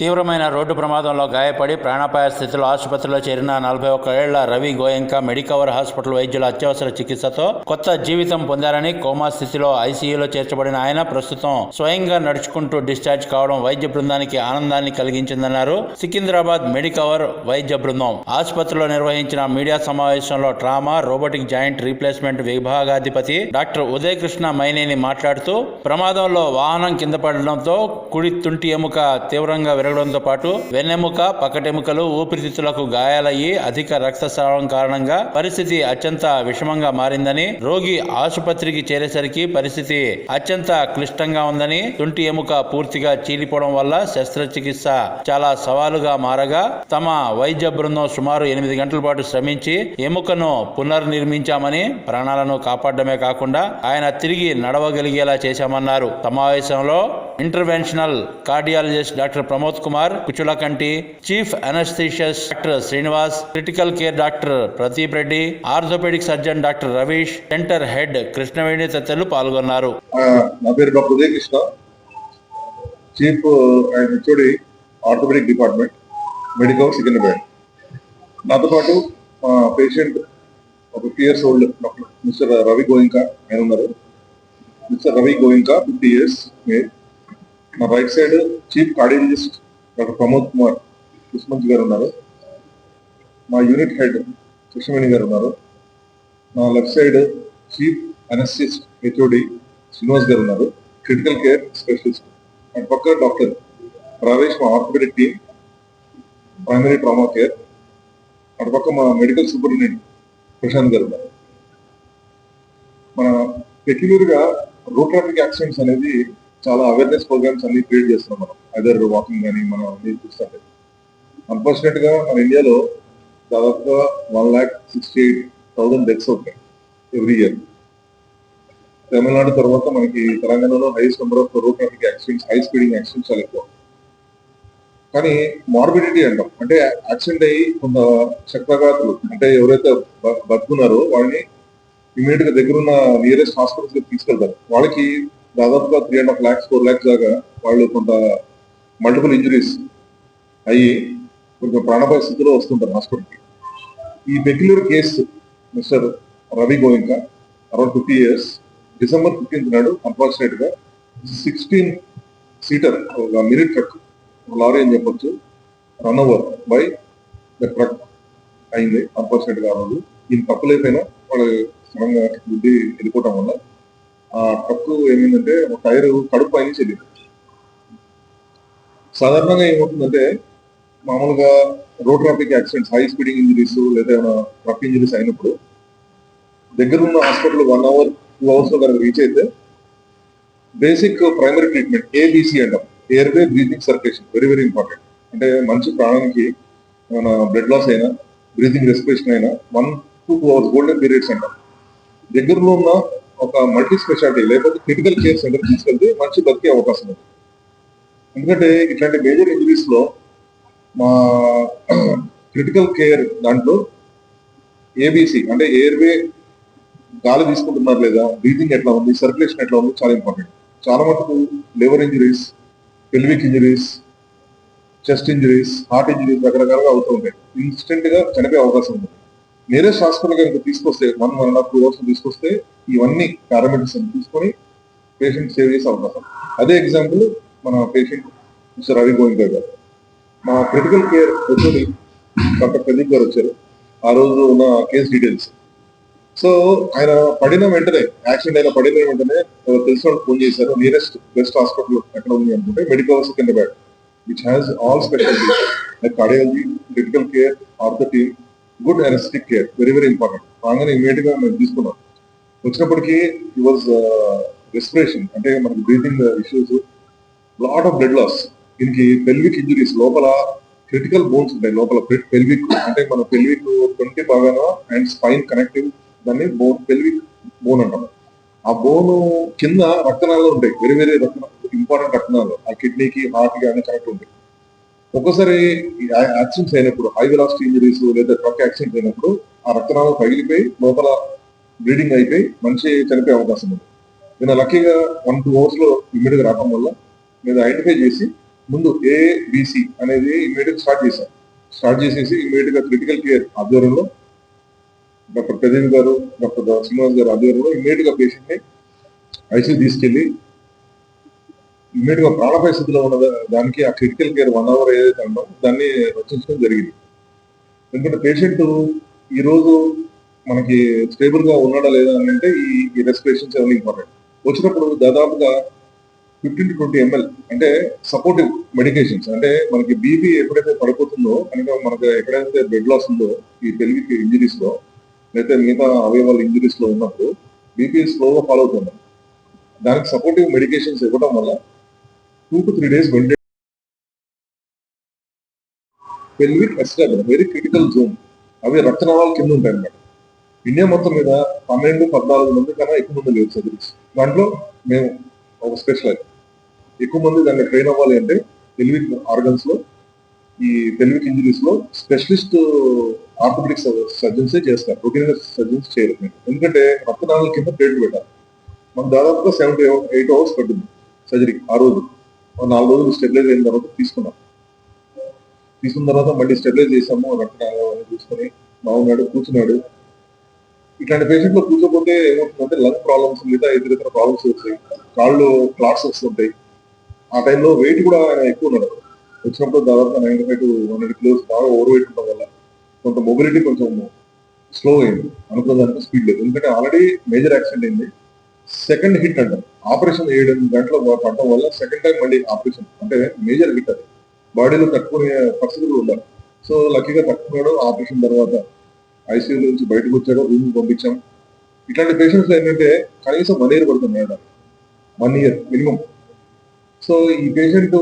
తీవ్రమైన రోడ్డు ప్రమాదంలో గాయపడి ప్రాణాపాయ స్థితిలో ఆసుపత్రిలో చేరిన నలభై ఒక్క ఏళ్ళ రవి గోయంక మెడికవర్ హాస్పిటల్ వైద్యుల అత్యవసర చికిత్సతో కొత్త జీవితం పొందారని కోమా స్థితిలో ఐసీయూలో చేర్చబడిన ఆయన ప్రస్తుతం స్వయంగా నడుచుకుంటూ డిశ్చార్జ్ కావడం వైద్య బృందానికి ఆనందాన్ని కలిగించిందన్నారు. సికింద్రాబాద్ మెడికవర్ వైద్య బృందం ఆసుపత్రిలో నిర్వహించిన మీడియా సమావేశంలో ట్రామా రోబోటిక్ జాయింట్ రీప్లేస్మెంట్ విభాగాధిపతి డాక్టర్ ఉదయకృష్ణ మైనేని మాట్లాడుతూ ప్రమాదంలో వాహనం కింద పడడంతో కుడి తుంటి ఎముక తీవ్రంగా పెరగడంతో పాటు వెన్నెముక పక్కటెముకలు ఊపిరితిత్తులకు గాయాలయ్యి అధిక రక్తస్రావం కారణంగా పరిస్థితి అత్యంత విషమంగా మారిందని రోగి ఆసుపత్రికి చేరేసరికి పరిస్థితి అత్యంత క్లిష్టంగా ఉందని తుంటి ఎముక పూర్తిగా చీలిపోవడం వల్ల శస్త్రచికిత్స చాలా సవాలుగా మారగా తమ వైద్య బృందం సుమారు ఎనిమిది గంటల పాటు శ్రమించి ఎముకను పునర్నిర్మించామని ప్రాణాలను కాపాడమే కాకుండా ఆయన తిరిగి నడవగలిగేలా చేశామన్నారు. సమావేశంలో interventional cardiologist doctor Pramod Kumar Kuchulakanti chief anaesthetist doctor Srinivas critical care doctor Pradeep Reddy orthopaedic surgeon doctor Ravish centre head Krishnaveni తదితరులు పాల్గొన్నారు. నా పేరు doctor Krishna chief and HOD orthopaedic department medical Secunderabad. నాతో పాటు patient ఒక fifty years old doctor mister Ravi Goenka ఆయన ఉన్నారు mister Ravi Goenka fifty years male నా right side chief cardiologist doctor Pramod Kumar Krishnanj garu ఉన్నారు. మా unit head Krishnaveni garu ఉన్నారు. నా left side chief anaesthetist HOD Srinivas garu ఉన్నారు. Critical care specialist and పక్క doctor Ravesh మా orthopaedic team primary trauma care అటు పక్క మా మెడికల్ సూపరింటెండెంట్ ప్రశాంత్ గారు ఉన్నారు. మన పెక్యులర్గా రోడ్ ట్రాఫిక్ యాక్సిడెంట్స్ అనేది చాలా అవేర్నెస్ ప్రోగ్రామ్స్ అన్ని క్రియేట్ చేస్తున్నాం మనం. అదర్ వాకింగ్ కానీ మనం అన్ని చూస్తుంటే. అన్ఫార్చునేట్గా మన ఇండియాలో దాదాపుగా one lakh sixty eight thousand deaths అవుతాయి ఎవ్రీ ఇయర్ తమిళనాడు తర్వాత మనకి తెలంగాణలో highest number of road traffic accidents high speeding accidents చాలా ఎక్కువ. కానీ మార్బిడిటీ అంటాం. అంటే యాక్సిడెంట్ అయ్యి కొంత చక్రఘాతులు అంటే ఎవరైతే బ- బతుకున్నారో వాళ్ళని ఇమీడియట్గా దగ్గరున్న నియరెస్ట్ హాస్పిటల్స్ తీసుకెళ్తారు. వాళ్ళకి దాదాపుగా three and half lakhs four lakhs దాకా వాళ్ళు కొంత మల్టిపుల్ ఇంజరీస్ అయ్యి కొంచెం ప్రాణాపాయ స్థితిలో వస్తుంటారు హాస్పిటల్కి ఈ peculiar case mister Ravi Goenka around fifty years December fifteenth నాడు అన్ఫార్చునేట్గా సిక్స్టీన్ సీటర్ ఒక మినీ ట్రక్ లారీ అని చెప్పొచ్చు run over by the truck అయింది. అన్ఫార్చునేట్గా ఆ రోజు. ఈయన తప్పులైపోయినా వాళ్ళు సడన్గా బుద్ధి వెళ్ళిపోవటం వల్ల ఆ ట్రక్ ఏమైందంటే ఒక టైర్ కడుపు పైన చెల్లింది సాధారణంగా ఏమవుతుందంటే మామూలుగా road traffic accidents high speeding injuries లేదా ఏమైనా ట్రక్ ఇంజరీస్ అయినప్పుడు దగ్గర ఉన్న హాస్పిటల్ వన్ అవర్ టూ అవర్స్లో కనుక రీచ్ అయితే బేసిక్ ప్రైమరీ ట్రీట్మెంట్ ఏబిసి అంటాం. Airway breathing circulation very very important అంటే మంచి ప్రాణానికి మన బ్లడ్ లాస్ అయినా బ్రీతింగ్ రెస్పిరేషన్ అయినా one to two hours golden periods అంటాం. దగ్గరలో ఉన్న ఒక మల్టీ స్పెషాలిటీ లేకపోతే క్రిటికల్ కేర్ సెంటర్ తీసుకెళ్తే మంచి బతికే అవకాశం ఉంది. ఎందుకంటే ఇట్లాంటి మేజర్ ఇంజరీస్లో మా క్రిటికల్ కేర్ దాంట్లో ఏబీసీ అంటే ఎయిర్వే గాలి తీసుకుంటున్నారు లేదా బ్రీతింగ్ ఎట్లా ఉంది సర్క్యులేషన్ ఎట్లా ఉంది చాలా ఇంపార్టెంట్ చాలా మటుకు liver injuries pelvic injuries chest injuries heart injuries రకరకాలుగా అవుతూ ఉంటాయి. ఇన్స్టెంట్గా చనిపోయే అవకాశం ఉంది. వేరే హాస్పిటల్ కనుక తీసుకొస్తే one one and half two hours తీసుకొస్తే ఇవన్నీ పారామెడిక్స్ తీసుకొని పేషెంట్ సేవ్ చేసే అవకాశం. అదే ఎగ్జాంపుల్ మన పేషెంట్ మిస్టర్ రవి గోవింద్ గారు మా క్రిటికల్ కేర్ వచ్చి డాక్టర్ ప్రదీప్ గారు వచ్చారు. ఆ రోజు ఉన్న కేసు డీటెయిల్స్ సో ఆయన పడిన వెంటనే యాక్సిడెంట్ అయిన పడిన వెంటనే తెలిసిన వాళ్ళు ఫోన్ చేశారు. నియరెస్ట్ బెస్ట్ హాస్పిటల్ ఎక్కడ ఉంది అనుకుంటే medical Secunderabad which has all specialities like cardiology critical care ortho good anaesthetic care very very important రాగానే ఇమీడియట్గా మేము తీసుకున్నాం. వచ్చినప్పటికీ ఇట్ వాజ్ రెస్పిరేషన్ అంటే మనకి breathing issues lot of blood loss దీనికి పెల్విక్ ఇంజరీస్ లోపల క్రిటికల్ బోన్స్ ఉంటాయి. లోపల పెల్విక్ అంటే మన పెల్విక్ ట్వంటీ భాగాన అండ్ స్పైన్ కనెక్టివ్ దాన్ని బోన్ పెల్విక్ బోన్ అంటాం. ఆ బోన్ కింద రక్తనాలు ఉంటాయి. వేరే వేరే రక్త ఇంపార్టెంట్ రక్తనాలు ఆ కిడ్నీకి హార్ట్కి అన్ని కనెక్ట్ ఉంటాయి. ఒక్కోసారి యాక్సిడెంట్స్ అయినప్పుడు హై వెలాసిటీ ఇంజరీస్ లేదా ట్రక్ యాక్సిడెంట్ అయినప్పుడు ఆ రక్తనాలు పగిలిపోయి లోపల బ్లీడింగ్ అయిపోయి మనిషి చనిపోయే అవకాశం ఉంది. నేను లక్కీగా వన్ టూ అవర్స్లో ఇమీడియట్ రావడం వల్ల నేను ఐడెంటిఫై చేసి ముందు ఏబిసి అనేది ఇమీడియట్ స్టార్ట్ చేశాను స్టార్ట్ చేసేసి ఇమీడియట్గా క్రిటికల్ కేర్ ఆధ్వర్యంలో డాక్టర్ ప్రదీప్ గారు డాక్టర్ శ్రీనివాస్ గారు ఆధ్వర్యంలో ఇమీడియట్గా పేషెంట్ని ఐసీ తీసుకెళ్ళి ఇమీడియట్గా ప్రాణ పరిస్థితిలో ఉన్న దానికి ఆ క్రిటికల్ కేర్ వన్ అవర్ ఏదైతే ఉందో దాన్ని రచించడం జరిగింది. ఎందుకంటే పేషెంట్ ఈ రోజు మనకి స్టేబుల్గా ఉన్నాడా లేదా అని అంటే ఈ రెస్పిరేషన్ చాలా ఇంపార్టెంట్ వచ్చినప్పుడు దాదాపుగా ఫిఫ్టీన్ టు ట్వంటీ ఎంఎల్ అంటే సపోర్టివ్ మెడికేషన్స్ అంటే మనకి బీపీ ఎప్పుడైతే పడిపోతుందో కనుక మనకి ఎక్కడైతే బ్లడ్ లాస్ ఉందో ఈ పెళ్ళికి ఇంజరీస్లో లేకపోతే మిగతా అవయవాల ఇంజరీస్లో ఉన్నప్పుడు బీపీ స్లోగా ఫాలో అవుతుంది దానికి సపోర్టివ్ మెడికేషన్స్ ఇవ్వడం వల్ల టూ టు త్రీ డేస్ వెంటే pelvic establish very critical zone అవి రక్తనాళాల కింద ఉంటాయి అన్నమాట. ఇండియా మొత్తం మీద పన్నెండు పద్నాలుగు మంది కన్నా ఎక్కువ మంది లేవు సర్జరీస్ దాంట్లో మేము ఒక స్పెషలైజ్ ఎక్కువ మంది దాన్ని ట్రైన్ అవ్వాలి అంటే పెల్విక్ ఆర్గన్స్లో ఈ పెల్విక్ ఇంజరీస్లో స్పెషలిస్ట్ ఆర్థోపెడిక్ సర్జన్స్ చేస్తారు. రొటీన్ సర్జన్స్ చేయరు ఎందుకంటే రక్తనాళాల కింద ప్లేట్ పెట్టాలి. మనకు దాదాపుగా సెవెంటీ ఎయిట్ అవర్స్ పట్టింది సర్జరీ ఆ రోజు. నాలుగు రోజులు స్టెబిలైజ్ అయిన తర్వాత తీసుకున్నాం. తీసుకున్న తర్వాత మళ్ళీ స్టెబిలైజ్ చేసాము రక్తనాళాలు చూసుకొని బాగున్నాడు కూర్చున్నాడు. ఇట్లాంటి పేషెంట్లో కూర్చోపోతే ఏమవుతుందంటే లంగ్ ప్రాబ్లమ్స్ లేదా ఇతర ఇతర ప్రాబ్లమ్స్ వస్తాయి కాళ్ళు క్లాట్స్ వస్తుంటాయి. ఆ టైంలో వెయిట్ కూడా ఆయన ఎక్కువ ఉన్నాడు. వచ్చినప్పుడు దాదాపు ninety five to one hundred kilos బాగా ఓవర్ వెయిట్ ఉండడం వల్ల కొంత మొబిలిటీ కొంచెం స్లో అయింది. అనుకున్న దానికి స్పీడ్ లేదు. ఎందుకంటే ఆల్రెడీ మేజర్ యాక్సిడెంట్ అయింది. సెకండ్ హిట్ అంటారు ఆపరేషన్ ఏడు గంటల పడటం వల్ల సెకండ్ టైం మళ్ళీ ఆపరేషన్ అంటే మేజర్ హిట్ అది. బాడీలో తట్టుకునే పరిస్థితులు ఉండాలి సో లక్కీగా తట్టుకున్నాడు. ఆపరేషన్ తర్వాత ఐసీయూ నుంచి బయటకు వచ్చాడు. రూమ్ పంపించాం. ఇట్లాంటి పేషెంట్స్ ఏంటంటే కనీసం వన్ ఇయర్ పడుతుంది వన్ ఇయర్ మినిమం సో ఈ పేషెంట్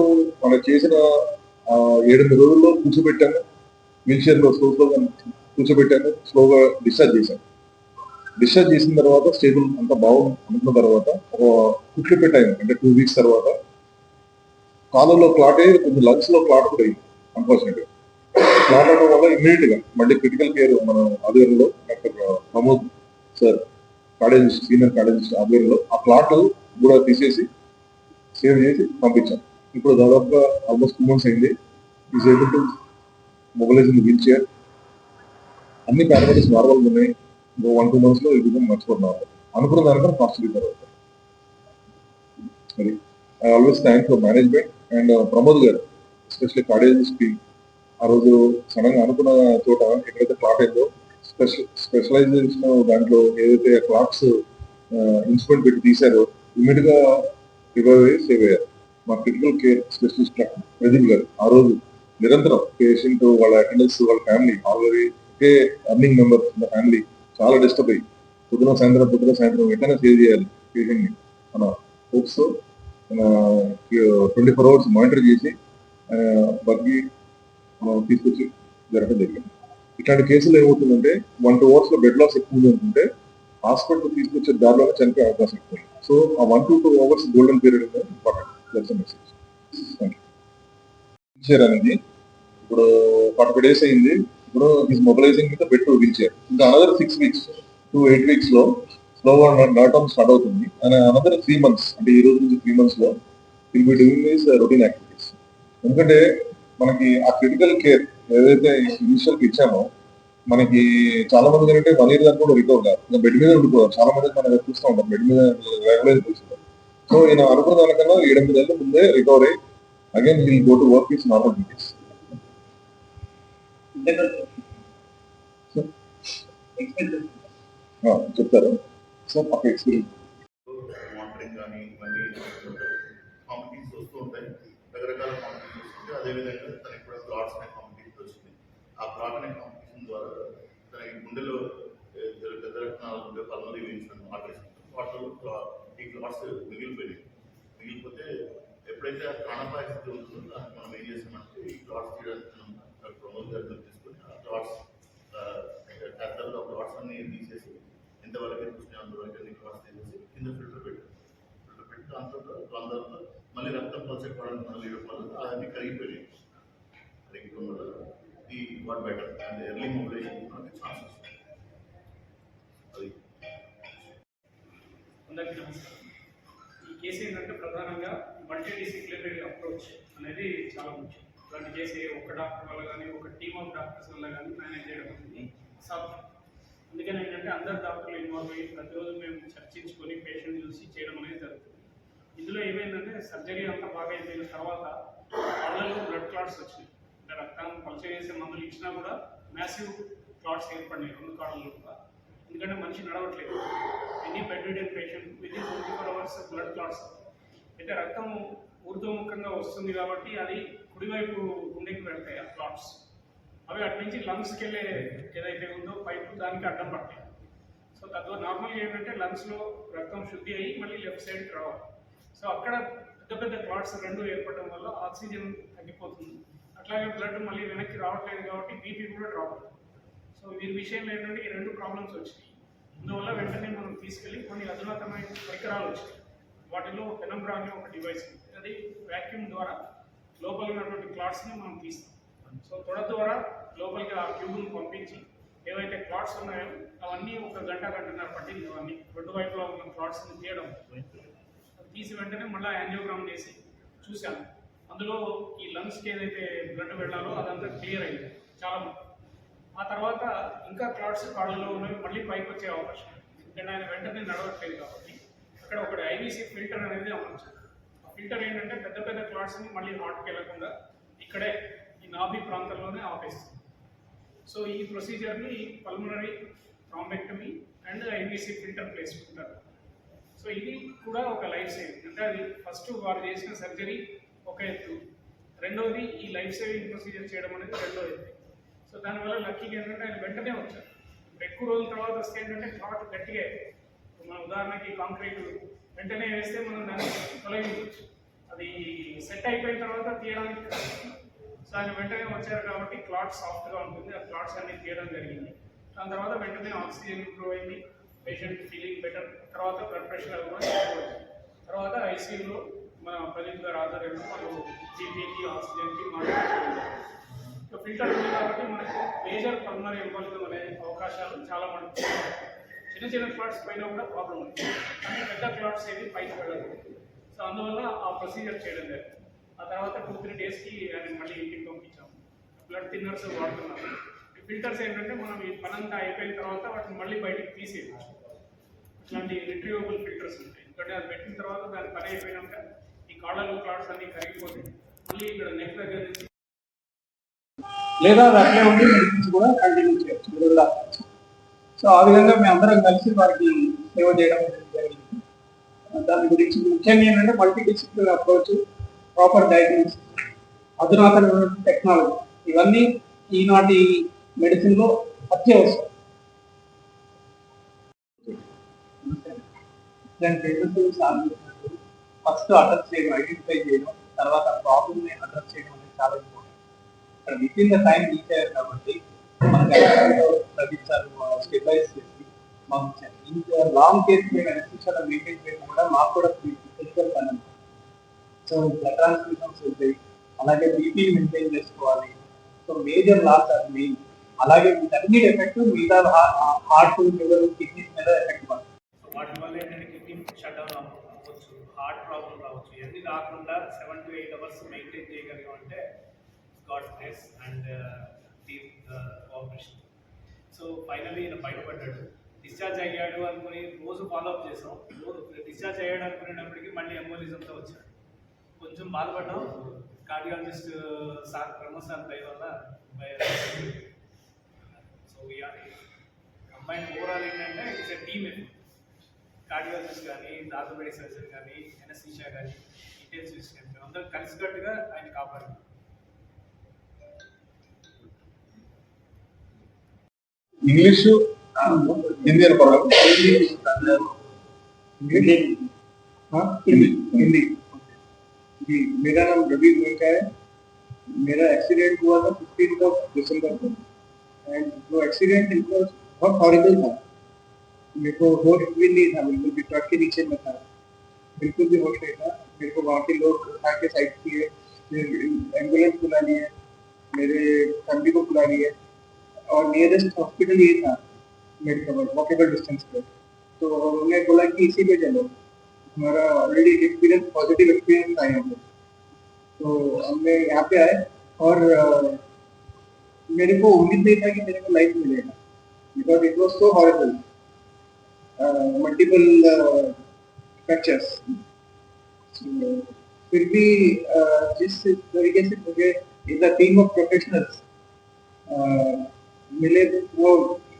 మనం చేసిన ఏడెనిమిది రోజుల్లో కూర్చోబెట్టాము. వీల్ చైర్లో స్లో స్లోగా కూర్చోబెట్టాము. స్లోగా డిశ్చార్జ్ చేశాను డిశ్చార్జ్ చేసిన తర్వాత స్టేబుల్ అంత బాగుంది అనుకున్న తర్వాత ఒక కుట్లు పెట్టాయి. అంటే టూ వీక్స్ తర్వాత కాలంలో క్లాట్ అయ్యి కొంచెం లంగ్స్లో క్లాట్ కూడా అయింది అన్ఫార్చునేట్ క్లాట్ అవడం వల్ల ఇమ్మీడియట్గా మళ్ళీ క్రిటికల్ కేర్ మన ఆధ్వర్యంలో doctor Pramod sir cardiologist senior cardiologist ఆధ్వర్యంలో ఆ క్లాట్ కూడా తీసేసి సేవ్ చేసి పంపించాం. ఇప్పుడు దాదాపుగా ఆల్మోస్ట్ టూ మంత్స్ అయింది. Is able to mobilize in wheelchair అన్ని పారామీటర్స్ నార్మల్ ఉన్నాయి. ఇంకో వన్ టూ మంత్స్లో ఇది మర్చిపోతున్నారు అనుకున్న దానికన్నా ఫాస్ట్ రికవర్ అవుతారు మరి I always thank for management and Pramod garu especially cardiologist team ఆ రోజు సడన్గా అనుకున్న చోట ఎక్కడైతే క్లాట్ అయిందో స్పెషల్ స్పెషలైజేషన్ దాంట్లో ఏదైతే క్లాట్స్ ఇన్స్ట్రుమెంట్ uh, పెట్టి తీశారో ఇమీడియట్గా రివైవ్ అయ్యి సేవ్ అయ్యారు. మా క్రిటికల్ కేర్ స్పెషలిస్ట్ ప్రదీప్ గారు ఆ రోజు నిరంతరం పేషెంట్ వాళ్ళ అటెండెన్స్ వాళ్ళ ఫ్యామిలీ ఆల్రెడీ ఒకే అర్నింగ్ మెంబర్ ఫ్యామిలీ చాలా డిస్టర్బ్ అయ్యి. పొద్దున సాయంత్రం పొద్దున సాయంత్రం ఎట్లయినా సేవ్ చేయాలి పేషెంట్ని మన hopes twenty four hours monitor చేసి బగ్గి మనం తీసుకొచ్చి జరగడం జరిగింది. ఇట్లాంటి కేసులు ఏమవుతుందంటే వన్ టూ అవర్స్లో బెడ్ లాస్ ఎక్కువ ఉంది అనుకుంటే హాస్పిటల్ తీసుకొచ్చే దారిలో చనిపోయే అవకాశం ఎక్కువ సో ఆ one to two hours golden period important that's message wheel you అనేది ఇప్పుడు ఫార్టీ డేస్ అయింది. ఇప్పుడు ఈజ్ మొబిలైజింగ్ మీద బెడ్ వీల్ ఇంకా another six weeks two eight వీక్స్లో స్లోగా నడటం స్టార్ట్ అవుతుంది. అండ్ అనదర్ త్రీ మంత్స్ అంటే ఈ రోజు నుంచి త్రీ మంత్స్లో will be doing these routine activities ఎందుకంటే మనకి ఆ క్రిటికల్ కేర్ ఏదైతే ఇనిషియల్ ఇచ్చామో మనకి చాలా మంది ఏంటంటే వన్ ఇయర్ దాకా కూడా రికవర్ కాదు. ఇంకా బెడ్ మీద ఉండిపోవాలి చాలా మంది మనం చూస్తూ ఉంటాం. బెడ్ మీద రెగ్యులైజ్ చేస్తారు సో ఈయన అనుకున్న దానికన్నా ఏడెనిమిది ఏళ్ళ ముందే రికవర్ అయ్యి again will go to work is normal duties చెప్తారు సార్ ఒక ఎక్స్పీరియన్స్ మానిటరింగ్ కానీ ఇవన్నీ కాంపిటీషన్స్ వస్తూ ఉంటాయి రకరకాల కాంపిటీషన్స్ వస్తుంటాయి అదేవిధంగా తనకి కూడా క్లాట్స్ అనే కాంపిటీషన్ వచ్చింది ఆ క్లాట్ అనే కాంపిటీషన్ ద్వారా తనకి గుండెలో ఏ, పెద్ద పెద్ద రక్తనాళాలు ఉంటే పల్మరీ వెయిన్స్ ఆపరేషన్ వాటిలో క్లా- ఈ క్లాట్స్ మిగిలిపోయినాయి మిగిలిపోతే ఎప్పుడైతే ఆ ప్రాణాపాయ స్థితి ఉంటుందో దానికి మనం ఏం చేస్తామంటే ఈ క్లాట్స్ తీయడానికి మనం జాగ్రత్తలు తీసుకొని ఆ క్లాట్స్ క్యాథర్లో క్లాట్స్ అన్ని తీసేసి ఎంతవరకు చూసినా అంతవరకు అన్ని క్లాట్స్ తీసేసి కింద ఫిల్టర్ పెట్టారు ఫిల్టర్ పెట్టి దాంతో దాని తర్వాత మళ్ళీ రక్తం పలచకపోవడానికి మొదలు వేయడం వల్ల అవన్నీ కరిగిపోయినాయి. కరిగిపోవడం వల్ల ఈ what better and early mobilization మనకి ఛాన్సెస్ అది. అందరికీ నమస్కారం. ఈ కేసు ఏంటంటే ప్రధానంగా మల్టీ డిసిప్లినరీ అప్రోచ్ అనేది చాలా ముఖ్యం. ఇలాంటి చేసే ఒక డాక్టర్ వల్ల కానీ ఒక టీమ్ ఆఫ్ డాక్టర్స్ వల్ల కానీ మేనేజ్ చేయడం అనేది సాధ్యం అందుకని ఏంటంటే అందరు డాక్టర్లు ఇన్వాల్వ్ అయ్యి ప్రతిరోజు మేము చర్చించుకొని పేషెంట్ చూసి చేయడం అనేది జరుగుతుంది. ఇందులో ఏమైందంటే సర్జరీ అంతా బాగా అయిపోయిన తర్వాత కాళ్ళలో బ్లడ్ క్లాట్స్ వచ్చినాయి. అంటే రక్తం పలచ చేసే మందులు ఇచ్చినా కూడా మ్యాసివ్ క్లాట్స్ ఏర్పడినాయి రెండు కాళ్ళలో కూడా ఎందుకంటే మనిషి నడవట్లేదు. Any bedridden patient within twenty four hours blood clots అయితే రక్తం ఊర్ధ్వముఖంగా వస్తుంది కాబట్టి అది కుడివైపు గుండెకి వెళ్తాయి ఆ క్లాట్స్ అవి అటు నుంచి లంగ్స్కి వెళ్ళే ఏదైతే ఉందో పైపు దానికి అడ్డం పడతాయి. సో తద్వారా నార్మల్గా ఏంటంటే లంగ్స్లో రక్తం శుద్ధి అయ్యి మళ్ళీ లెఫ్ట్ సైడ్కి రావాలి. సో అక్కడ పెద్ద పెద్ద క్లాట్స్ రెండు ఏర్పడడం వల్ల ఆక్సిజన్ తగ్గిపోతుంది. అట్లాగే బ్లడ్ మళ్ళీ వెనక్కి రావట్లేదు కాబట్టి బీపీ కూడా డ్రాప్ అవుతుంది. సో వీరి విషయంలో ఏంటంటే ఈ రెండు ప్రాబ్లమ్స్ వచ్చినాయి. అందువల్ల వెంటనే మనం తీసుకెళ్ళి కొన్ని అధునాతమైన పరికరాలు వచ్చినాయి. వాటిలో పెనంబ్రా అనే ఒక డివైస్ అది వ్యాక్యూమ్ ద్వారా లోపల ఉన్నటువంటి క్లాట్స్ని మనం తీస్తాం. సో తొడ ద్వారా లోపలికి ఆ ట్యూబ్ను పంపించి ఏవైతే క్లాట్స్ ఉన్నాయో అవన్నీ ఒక గంట గంటన్నర పట్టింది. అవన్నీ రెండు వైపులో ఉన్న క్లాట్స్ని తీయడం. తీసి వెంటనే మళ్ళీ యాంజియోగ్రామ్ చేసి చూశాను. అందులో ఈ లంగ్స్కి ఏదైతే బ్లడ్ వెళ్ళాలో అదంతా క్లియర్ అయింది. చాలా ఆ తర్వాత ఇంకా క్లాట్స్ కాళ్ళలో ఉన్నవి మళ్ళీ పైకి వచ్చే అవకాశం ఎందుకంటే ఆయన వెంటనే నడవట్లేదు కాబట్టి అక్కడ ఒకటి ఐవీసీ ఫిల్టర్ అనేది అమర్చారు ఫిల్టర్ ఏంటంటే పెద్ద పెద్ద క్లాట్స్ని మళ్ళీ హార్ట్కి వెళ్ళకుండా ఇక్కడే ఈ నాభి ప్రాంతంలోనే ఆపేస్తుంది. సో ఈ ప్రొసీజర్ని pulmonary thrombectomy and IVC filter ప్లేసుకుంటారు అంటారు సో ఇది కూడా ఒక లైఫ్ సేవింగ్ అంటే అది ఫస్ట్ వారు చేసిన సర్జరీ ఒక ఎత్తు. రెండవది ఈ లైఫ్ సేవింగ్ ప్రొసీజర్ చేయడం అనేది రెండో ఎత్తు. సో దానివల్ల లక్కీగా ఏంటంటే ఆయన వెంటనే వచ్చారు. ఎక్కువ రోజుల తర్వాత వస్తే ఏంటంటే క్లాట్ గట్టిగా అయిపోయింది. మన ఉదాహరణకి కాంక్రీట్ వెంటనే వేస్తే మనం దాన్ని తొలగించవచ్చు అది సెట్ అయిపోయిన తర్వాత తీయడానికి సో ఆయన వెంటనే వచ్చారు కాబట్టి క్లాట్ సాఫ్ట్గా ఉంటుంది. ఆ క్లాట్స్ అన్ని తీయడం జరిగింది. దాని తర్వాత వెంటనే ఆక్సిజన్ ఇంప్రూవ్ అయింది. Patient feeling better. తర్వాత బ్లడ్ ప్రెషర్ అది కూడా తర్వాత ఐసీయూలో మన ప్రదీప్ గారు ఆధ్వర్యంలో మనం జీపీకి ఆక్సిజన్కి ఫిల్టర్ ఉంది కాబట్టి మనకు మేజర్ పల్మనరీ ఎంబోలిజం అనే అవకాశాలు చాలా మనకు చిన్న చిన్న క్లాట్స్ పైన కూడా ప్రాబ్లం ఉంది. కానీ పెద్ద క్లాట్స్ ఏవి పైకి వెళ్ళదు సో అందువల్ల ఆ ప్రొసీజర్ చేయడం లేదు ఆ తర్వాత టూ త్రీ డేస్కి ఆయన మళ్ళీ ఇంటికి పంపించాము. బ్లడ్ థిన్నర్స్ వాడుతున్నాము. ఈ ఫిల్టర్స్ ఏంటంటే మనం ఈ పనంతా అయిపోయిన తర్వాత వాటిని మళ్ళీ బయటికి తీసేయచ్చు. ఇట్లాంటి రిట్రీవబుల్ ఫిల్టర్స్ ఉంటాయి. ఎందుకంటే అది పెట్టిన తర్వాత దాని పని అయిపోయినాక ఈ కాళ్ళలు క్లాట్స్ అన్ని కరిగిపోతాయి. మళ్ళీ ఇక్కడ నెక్ దగ్గర నుంచి లేదా అట్లే ఉండి కూడా కంటిన్యూ చేయొచ్చు. సో ఆ విధంగా మేము అందరం కలిసి వారికి సేవ చేయడం అనేది జరిగింది. దాని గురించి ముఖ్యంగా ఏంటంటే multi discipline approach proper diagnosis అధునాతన టెక్నాలజీ ఇవన్నీ ఈనాటి మెడిసిన్లో అత్యవసరం. దాని చేసినట్టు ఫస్ట్ అడ్రస్ చేయడం ఐడెంటిఫై చేయడం తర్వాత ప్రాబ్లమ్ అడ్రస్ చేయడం అనేది చాలా ఇంపార్టెంట్ ఇక్కడ within the time reach అయ్యారు కాబట్టి లాంగ్ కేస్ మేము మెయింటైన్ చేయడం కూడా మాకు కూడా క్రిటికల్ పని సో బ్లడ్ ట్రాన్స్ఫ్యూషన్స్ ఉంటాయి అలాగే బీపీ మెయింటైన్ చేసుకోవాలి సో మేజర్ లాస్ అది మెయిన్ అలాగే వీటన్నిటి ఎఫెక్ట్ మిగతా హార్ట్ లివర్ కిడ్నీస్ మీద ఎఫెక్ట్ పడుతుంది సో వాటి వల్ల ఏంటంటే కిడ్నీ షట్ డౌన్ అవ్వచ్చు హార్ట్ ప్రాబ్లం రావచ్చు ఇవన్నీ రాకుండా seven to eight hours maintain చేయగలిగాం అంటే God grace and operation so finally ఈయన బయటపడ్డాడు. డిశ్చార్జ్ అయ్యాడు అనుకుని రోజు ఫాలోఅప్ చేసాం. రోజు డిశ్చార్జ్ అయ్యాడు అనుకునేటప్పటికి మళ్ళీ ఎంబోలిజంతో వచ్చాడు కొంచెం బాధపడ్డాం. కార్డియాలజిస్ట్ సార్ ప్రమోద్ సార్ దయ వల్ల సో అమ్మాయి ఓవరాల్ ఏంటంటే ఇట్స్ టీమ్ ఎఫెక్ట్ కార్డియాలజిస్ట్ కానీ ఆర్థోపెడిక్ సర్జన్ కానీ ఎనస్థీషియా కానీ ఇంటెన్సివిస్ట్ కానీ అందరూ కలిసికట్టుగా ఆయన కాపాడారు. ఇంగ్లీష్ హిందీ అని పర్వాలేదు हाँ हिंदी हिंदी जी मेरा नाम रवि गोयनका है मेरा एक्सीडेंट हुआ था फिफ्टीन ऑफ दिसंबर को एंड वो एक्सीडेंट बहुत हॉरिबल था मेरे को होश भी नहीं था बिल्कुल भी ट्रक के नीचे में था बिल्कुल भी होश नहीं था मेरे को वहाँ के लोग उठा के साइड किए फिर एम्बुलेंस बुला लिए मेरे फैमिली को बुला लिए और नियरेस्ट हॉस्पिटल ये था मेडिकल वॉकेबल डिस्टेंस पे। तो उन्होंने बोला कि इसी पे चलो। हमारा ऑलरेडी एक्सपीरियंस पॉजिटिव एक्सपीरियंस आए हम तो हमने यहाँ पे आए और मेरे को उम्मीद नहीं था कि मेरे को लाइफ मिलेगा। Because it was so horrible multiple fractures फिर भी अ, जिस तरीके से मुझे in the team of professionals मिले वो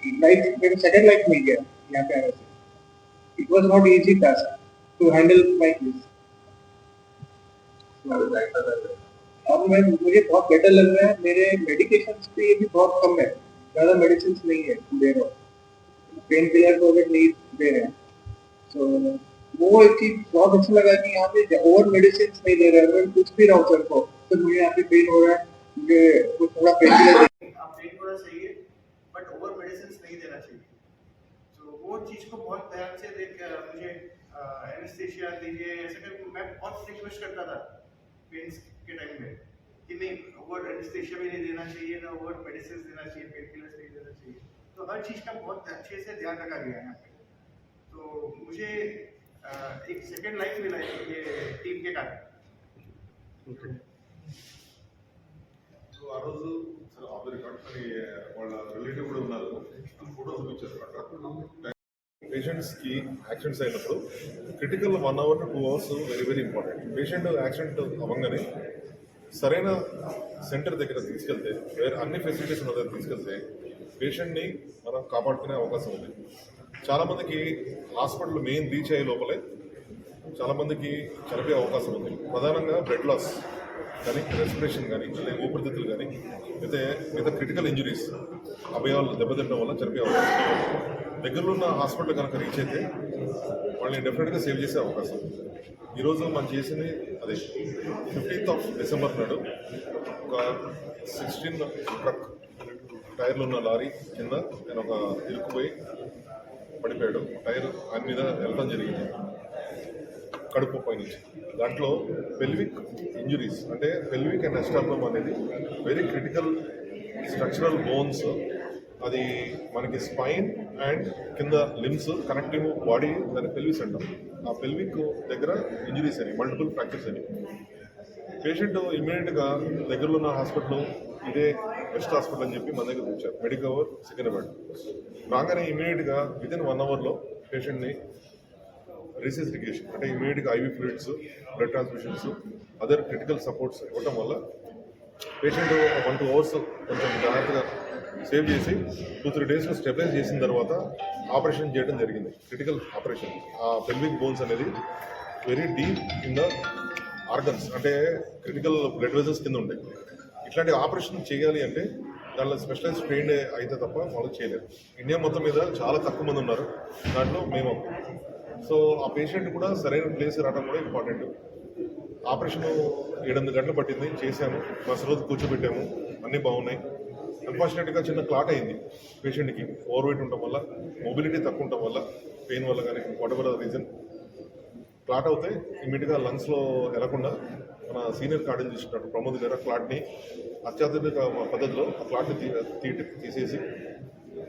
लाइफ मेरे सेकंड लाइफ मिल गया यहाँ पे आने से it was not easy task to handle my case अब मैं मुझे बहुत बेटर लग रहा है। मेरे मेडिकेशन पे भी बहुत कम है। ज़्यादा मेडिसिन नहीं है दे रहा हूँ। पेन किलर को अगर नहीं दे रहे हैं। तो वो एक चीज़ बहुत अच्छा लगा कि यहाँ पे ओवर मेडिसिन नहीं दे रहे हैं मैं कुछ भी रहा हूँ सर को तो मुझे यहाँ पे पेन हो रहा है। मुझे थोड़ा painkiller but over medicine नहीं देना चाहिए। तो वो चीज़ को बहुत ध्यान से देख मुझे एनेस्थीसिया दीजिए, ऐसे कर मैं बहुत रिक्वेस्ट करता था पेन के टाइम में कि नहीं ओवर एनेस्थीसिया भी नहीं देना चाहिए, ना ओवर मेडिसिन देना चाहिए पेन किलर्स नहीं देना चाहिए। तो हर चीज़ का बहुत अच्छे से ध्यान रखा गया है तो मुझे एक सेकेंड लाइफ मिला है ये टीम के कारण। సో ఆ రోజు ఆఫ్ ద రికార్డ్ వాళ్ళ రిలేటివ్ కూడా ఉన్నారు. ఫోటో చూపించారు యాక్సిడెంట్స్ అయినప్పుడు critical one hour two hours very very important patient accident అవ్వగానే సరైన సెంటర్ దగ్గర తీసుకెళ్తే వేరే అన్ని ఫెసిలిటీస్ ఉన్న దగ్గర తీసుకెళ్తే పేషెంట్ని మనం కాపాడుకునే అవకాశం ఉంది. చాలామందికి హాస్పిటల్ మెయిన్ రీచ్ అయ్యే లోపలే చాలా మందికి చనిపోయే అవకాశం ఉంది. ప్రధానంగా బ్లడ్ లాస్ కానీ రెస్పిరేషన్ కానీ లేదా ఊపిరితిత్తులు కానీ అయితే మిగతా క్రిటికల్ ఇంజురీస్ అవయవాలు దెబ్బతింటడం వల్ల చనిపోయే అవకాశం దగ్గరలో ఉన్న హాస్పిటల్ కనుక రీచ్ అయితే వాళ్ళని డెఫినెట్గా సేవ్ చేసే అవకాశం ఈరోజు మనం చేసింది అదే ఫిఫ్టీన్త్ ఆఫ్ డిసెంబర్ నాడు ఒక సిక్స్టీన్ ట్రక్ టైర్లు ఉన్న లారీ కింద నేను ఒక ఇరుక్కుపోయి పడిపోయాడు. టైర్ ఆయన మీద వెళ్ళడం జరిగింది. కడుపు పైన దాంట్లో పెల్విక్ ఇంజురీస్ అంటే పెల్విక్ అండ్ ఎస్టాబ్లమ్ అనేది వెరీ క్రిటికల్ స్ట్రక్చరల్ బోన్స్ అది మనకి స్పైన్ అండ్ కింద లిమ్స్ కనెక్టివ్ బాడీ దాని పెల్విస్ అంటాం ఆ పెల్విక్ దగ్గర ఇంజురీస్ అని మల్టిపుల్ ఫ్రాక్చర్స్ అని. పేషెంట్ ఇమీడియట్గా దగ్గరలో ఉన్న హాస్పిటల్ ఇదే బెస్ట్ హాస్పిటల్ అని చెప్పి మన దగ్గర వచ్చారు మెడికవర్ సికింద్రాబాద్ రాగానే ఇమీడియట్గా విదిన్ వన్ అవర్లో పేషెంట్ని రీసెసిఫికేషన్ అంటే ఇమీడియట్గా IV fluids blood transmissions other critical supports ఇవ్వటం వల్ల పేషెంట్ వన్ టూ అవర్స్ కొంచెం జాగ్రత్తగా సేవ్ చేసి టూ త్రీ డేస్లో స్టెబిలైజ్ చేసిన తర్వాత ఆపరేషన్ చేయడం జరిగింది. Critical operation. ఆ పెల్విక్ బోన్స్ అనేది very deep in the organs అంటే క్రిటికల్ బ్లడ్ వెజల్స్ కింద ఉంటాయి. ఇట్లాంటి ఆపరేషన్ చేయాలి అంటే దానిలో స్పెషలైజ్ ట్రైన్డ్ అయితే తప్ప వాళ్ళు చేయలేరు. ఇండియా మొత్తం మీద చాలా తక్కువ మంది ఉన్నారు. దాంట్లో మేము సో ఆ పేషెంట్ కూడా సరైన ప్లేస్ రావడం కూడా ఇంపార్టెంట్ ఆపరేషన్ ఏడెనిమిది గంటలు పట్టింది చేశాము. బస్ రోజు కూర్చోబెట్టాము. అన్నీ బాగున్నాయి. అన్ఫార్చునేట్గా చిన్న క్లాట్ అయింది పేషెంట్కి ఓవర్ వెయిట్ ఉండటం వల్ల మొబిలిటీ తక్కువ ఉండటం వల్ల పెయిన్ వల్ల కానీ వాట్ ఎవర్ రీజన్ క్లాట్ అవుతే ఇమీడియట్గా లంగ్స్లో వెళ్ళకుండా మన సీనియర్ కార్డియాలజిస్ట్ ప్రమోద్ గారు ఆ క్లాట్ని అత్యాధునిక పద్ధతిలో ఆ క్లాట్ని తీ తీ- తీసేసి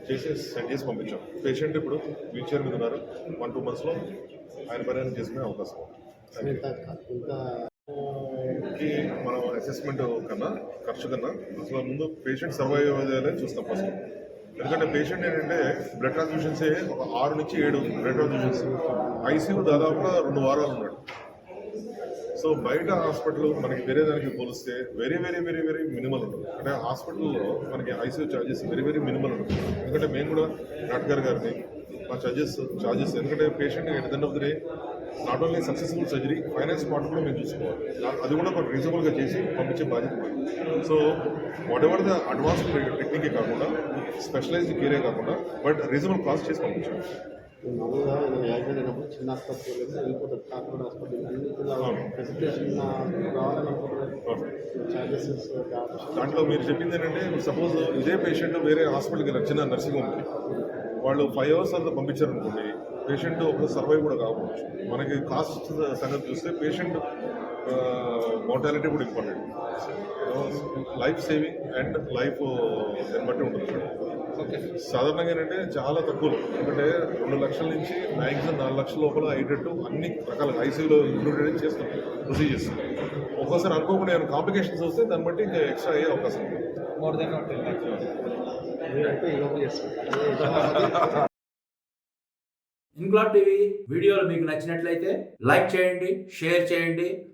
చేసేసి సెండ్ చేసి పంపించాం. పేషెంట్ ఇప్పుడు వీల్ చైర్ మీద ఉన్నారు. వన్ టూ మంత్స్లో ఆయన పర్యాణం చేసుకునే అవకాశం మనం అసెస్మెంట్ కన్నా ఖర్చు కన్నా అసలు ముందు పేషెంట్ సర్వైవ్ అయ్యేదే చూస్తాం ఫస్ట్ ఎందుకంటే పేషెంట్ ఏంటంటే బ్లడ్ ట్రాన్స్ఫ్యూషన్స్ ఒక ఆరు నుంచి ఏడు బ్లడ్ ట్రాన్స్ఫ్యూషన్స్ ఐసీయూ దాదాపుగా రెండు వారాలు ఉన్నాడు. సో బయట హాస్పిటల్ మనకి వేరే దానికి పోలిస్తే very very very very minimal ఉంటుంది అంటే హాస్పిటల్లో మనకి ICU charges very very minimal ఉంటుంది ఎందుకంటే మేము కూడా డాక్టర్ గారిని మా ఛార్జెస్ ఛార్జెస్ ఎందుకంటే patient at the of the day not only successful surgery finance part కూడా మేము చూసుకోవాలి. అది కూడా కొంచెం రీజనబుల్గా చేసి పంపించే బాధ్యత so whatever the advance టెక్నికే కాకుండా స్పెషలైజ్డ్ కేరే కాకుండా బట్ రీజనబుల్ కాస్ట్ చేసి పంపించాలి. మామూలుగా నేను యాక్సిడెంట్ అయినప్పుడు చిన్న ఆసుపత్రికి వెళ్ళి వెళ్ళిపోతాడు కార్పొరేట్ హాస్పిటల్ అన్నింటిలో ఫెసిలిటేషన్ ఛార్జెస్ దాంట్లో మీరు చెప్పింది ఏంటంటే సపోజ్ ఇదే పేషెంట్ వేరే హాస్పిటల్కి నచ్చిన నర్సింగ్ హోమ్కి వాళ్ళు ఫైవ్ అవర్స్ అంతా పంపించారు అనుకోండి పేషెంట్ ఒక సర్వైవ్ కూడా కావచ్చు మనకి కాస్ట్ సంగతి చూస్తే పేషెంట్ మోర్టాలిటీ కూడా important life saving and life దాన్ని బట్టి ఉంటుంది సాధారణంగా ఏంటంటే చాలా తక్కువ ఎందుకంటే రెండు లక్షల నుంచి మ్యాక్సిమం నాలుగు లక్షల లోపల అయ్యేటట్టు అన్ని రకాల ఐసీయూలో ఇంక్లూడెడ్ చేస్తాం ప్రొసీజర్స్ ఒక్కోసారి అనుకోకుండా ఏమైనా కాంప్లికేషన్స్ వస్తే దాన్ని బట్టి ఇంకా ఎక్స్ట్రా అయ్యే అవకాశం ఉంది. మోర్ దెన్ ఇన్క్లాబ్ టీవీ వీడియోలు మీకు నచ్చినట్లయితే లైక్ చేయండి షేర్ చేయండి.